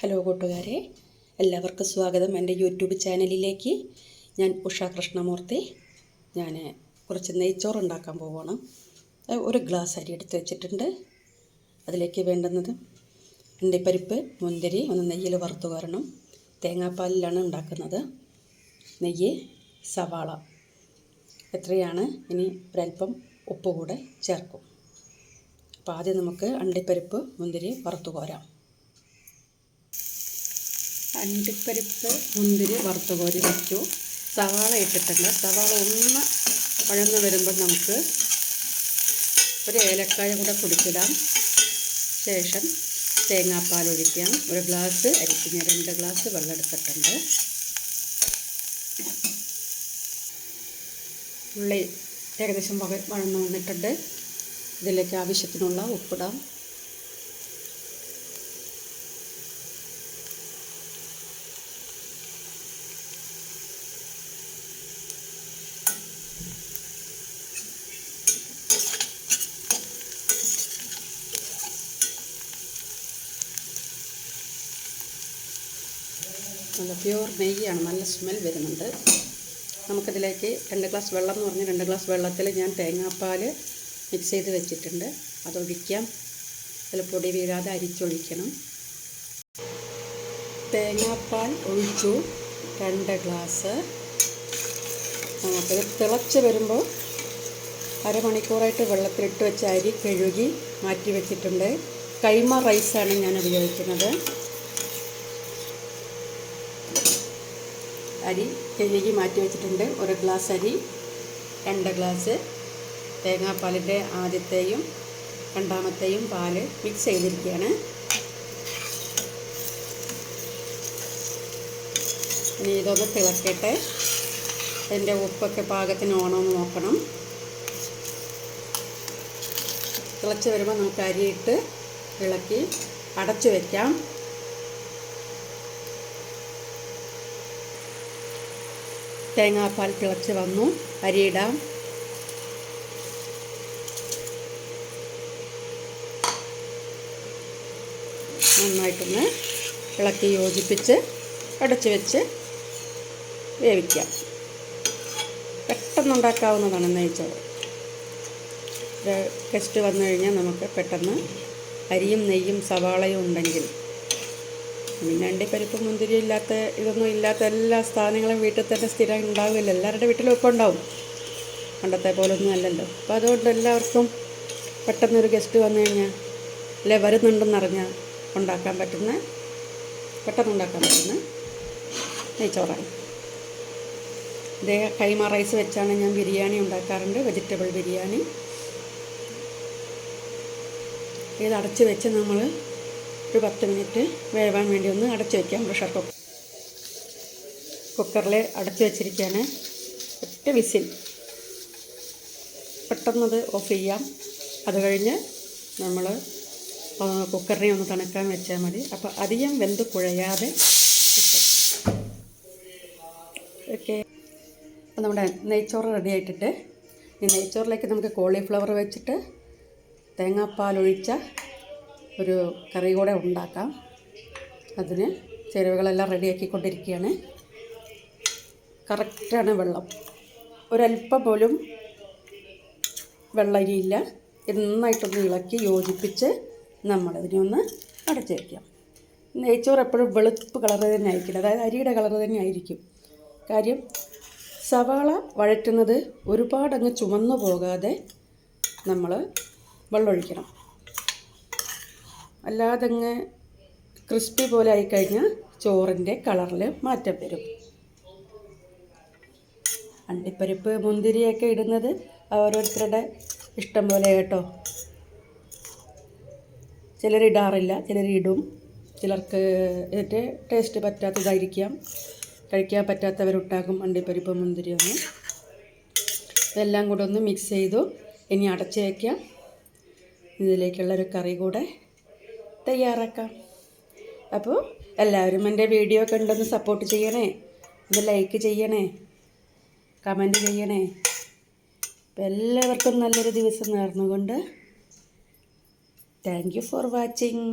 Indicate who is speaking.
Speaker 1: Hello കൂട്ടുകാരെ എല്ലാവർക്കും സ്വാഗതം എന്റെ യൂട്യൂബ് ചാനലിലേക്ക്. ഞാൻ ഉഷ കൃഷ്ണമൂർത്തി. ഞാൻ കുറച്ച് നെയ്ച്ചോറ് ഉണ്ടാക്കാൻ പോവുകയാണ്. ഒരു ഗ്ലാസ് അരി എടുത്ത് വെച്ചിട്ടുണ്ട്. അതിലേക്ക് വേണ്ടുന്നത് അണ്ടിപ്പരിപ്പ് മുന്തിരി ഒന്ന് നെയ്യിൽ വറുത്ത് വരണം. തേങ്ങാപ്പാലിലാണ് ഉണ്ടാക്കുന്നത്. നെയ്യ് സവാള എത്രയാണ് ഇനി ഒരൽപ്പം ഉപ്പ് കൂടെ ചേർക്കും. അപ്പോൾ ആദ്യം നമുക്ക് അണ്ടിപ്പരിപ്പ് മുന്തിരി വറുത്ത് കോരാം. അണ്ടിപ്പരിപ്പ് മുന്തിരി വറുത്ത കോരി വെച്ചു. സവാള ഇട്ടിട്ടില്ല. സവാള ഒന്ന് വഴന്ന് വരുമ്പോൾ നമുക്ക് ഒരു ഏലക്കായ കൂടെ കുടിച്ചിടാം. ശേഷം തേങ്ങാപ്പാൽ ഒഴിക്കാം. ഒരു ഗ്ലാസ് ഞാൻ രണ്ട് ഗ്ലാസ് വെള്ളം എടുത്തിട്ടുണ്ട്. ഉള്ളി ഏകദേശം വഴന്ന് വന്നിട്ടുണ്ട്. ഇതിലേക്ക് ആവശ്യത്തിനുള്ള ഉപ്പിടാം. നല്ല പ്യൂർ നെയ്യാണ് നല്ല സ്മെൽ വരുന്നുണ്ട്. നമുക്കതിലേക്ക് രണ്ട് ഗ്ലാസ് വെള്ളം എന്ന് പറഞ്ഞാൽ രണ്ട് ഗ്ലാസ് വെള്ളത്തിൽ ഞാൻ തേങ്ങാപ്പാൽ മിക്സ് ചെയ്ത് വെച്ചിട്ടുണ്ട്. അതൊഴിക്കാം. അതിൽ പൊടി വീഴാതെ അരിച്ചൊഴിക്കണം. തേങ്ങാപ്പാൽ ഒഴിച്ചു. രണ്ട് ഗ്ലാസ് നമുക്കത് തിളച്ച് വരുമ്പോൾ അരമണിക്കൂറായിട്ട് വെള്ളത്തിലിട്ട് വെച്ച അരി കഴുകി മാറ്റി വെച്ചിട്ടുണ്ട്. കൈമ റൈസാണ് ഞാൻ ഉപയോഗിക്കുന്നത്. അരി കഴുകി മാറ്റി വെച്ചിട്ടുണ്ട്. ഒരു ഗ്ലാസ് അരി രണ്ട് ഗ്ലാസ് തേങ്ങാപ്പാലിന്റെ ആദ്യത്തെയും രണ്ടാമത്തെയും പാൽ മിക്സ് ചെയ്തിരിക്കുകയാണ്. ഇനി ഇതൊന്ന് തിളക്കട്ടെ. അതിന്റെ ഉപ്പൊക്കെ പാകത്തിന് ഓണമെന്ന് നോക്കണം. തിളച്ച് വരുമ്പോൾ നമുക്ക് അരിയിട്ട് ഇളക്കി അടച്ചു വയ്ക്കാം തേങ്ങാപ്പാൽ തിളച്ച് വന്നു. അരിയിടാം. നന്നായിട്ടൊന്ന് ഇളക്കി യോജിപ്പിച്ച് അടച്ച് വെച്ച് വേവിക്കാം. പെട്ടെന്നുണ്ടാക്കാവുന്നതാണ് നെയ്ച്ചോറ്. ഗസ്റ്റ് വന്നു കഴിഞ്ഞാൽ നമുക്ക് പെട്ടെന്ന് അരിയും നെയ്യും സവാളയും ഉണ്ടെങ്കിൽ പിന്നെ അണ്ടിപ്പരിപ്പ് മുന്തിരി ഇല്ലാത്ത ഇതൊന്നും ഇല്ലാത്ത എല്ലാ സാധനങ്ങളും വീട്ടിൽ തന്നെ സ്ഥിരം ഉണ്ടാവില്ല എല്ലാവരുടെ വീട്ടിലും ഒക്കെ ഉണ്ടാവും. പണ്ടത്തെ പോലൊന്നും അല്ലല്ലോ. അപ്പോൾ അതുകൊണ്ട് എല്ലാവർക്കും പെട്ടെന്നൊരു ഗസ്റ്റ് വന്നു കഴിഞ്ഞാൽ അല്ലെ വരുന്നുണ്ടെന്നറിഞ്ഞാൽ ഉണ്ടാക്കാൻ പറ്റുന്ന പെട്ടെന്ന് ഉണ്ടാക്കാൻ പറ്റുന്ന നെയ്ച്ചോറാണ്. ഇതേ കൈമ റൈസ് വെച്ചാണ് ഞാൻ ബിരിയാണി ഉണ്ടാക്കാറുണ്ട്. വെജിറ്റബിൾ ബിരിയാണി. ഇത് അടച്ച് വെച്ച് നമ്മൾ ഒരു പത്ത് മിനിറ്റ് വേവാൻ വേണ്ടി ഒന്ന് അടച്ചു വയ്ക്കാം പ്രഷർ കുക്കർ. കുക്കറിൽ അടച്ചു വെച്ചിരിക്കുകയാണ് ഒറ്റ വിസിൽ. പെട്ടെന്നത് ഓഫ് ചെയ്യാം. അത് കഴിഞ്ഞ് നമ്മൾ കുക്കറിനെ ഒന്ന് തണുക്കാൻ വെച്ചാൽ മതി. അപ്പോൾ അധികം വെന്ത് കുഴയാതെ ഓക്കെ. അപ്പോൾ നമ്മുടെ നെയ്ച്ചോറ് റെഡി ആയിട്ടിട്ട് ഈ നെയ്ച്ചോറിലേക്ക് നമുക്ക് കോളിഫ്ലവർ വെച്ചിട്ട് തേങ്ങാപ്പാൽ ഒഴിച്ച ഒരു കറി കൂടെ ഉണ്ടാക്കാം. അതിന് ചേരുവകളെല്ലാം റെഡിയാക്കിക്കൊണ്ടിരിക്കുകയാണ്. കറക്റ്റാണ് വെള്ളം. ഒരല്പം പോലും വെള്ളം ഇനിയില്ല നന്നായിട്ടൊന്ന് ഇളക്കി യോജിപ്പിച്ച് നമ്മളതിനെ ഒന്ന് അടച്ചു വയ്ക്കാം നെയ്ച്ചോറ് എപ്പോഴും വെളുപ്പ് കളർ തന്നെ ആയിരിക്കും. അതായത് അരിയുടെ കളർ തന്നെ ആയിരിക്കും. കാര്യം സവാള വഴറ്റുന്നത് ഒരുപാടങ്ങ് ചുമന്നു പോകാതെ നമ്മൾ വെള്ളമൊഴിക്കണം. അല്ലാതങ്ങ് ക്രിസ്പി പോലെ ആയിക്കഴിഞ്ഞാൽ ചോറിന്റെ കളറിൽ മാറ്റം വരും. അണ്ടിപ്പരിപ്പ് മുന്തിരിയൊക്കെ ഇടുന്നത് ഓരോരുത്തരുടെ ഇഷ്ടം പോലെ കേട്ടോ. ചിലരിടാറില്ല ചിലരിടും ചിലർക്ക് ഇതിന്റെ ടേസ്റ്റ് പറ്റാത്തതായിരിക്കാം. കഴിക്കാൻ പറ്റാത്തവരുണ്ടാകും അണ്ടിപ്പരിപ്പ് മുന്തിരിയൊന്നും. ഇതെല്ലാം കൂടെ ഒന്ന് മിക്സ് ചെയ്തു. ഇനി അടച്ച് വയ്ക്കാം ഇതിലേക്കുള്ളൊരു കറി കൂടെ തയ്യാറാക്കാം. അപ്പോൾ എല്ലാവരും എന്റെ വീഡിയോ കണ്ടൊന്ന് സപ്പോർട്ട് ചെയ്യണേ. ഒന്ന് ലൈക്ക് ചെയ്യണേ. കമന്റ് ചെയ്യണേ. അപ്പോൾ എല്ലാവർക്കും നല്ലൊരു ദിവസം നേർന്നുകൊണ്ട് താങ്ക് യു ഫോർ വാച്ചിങ്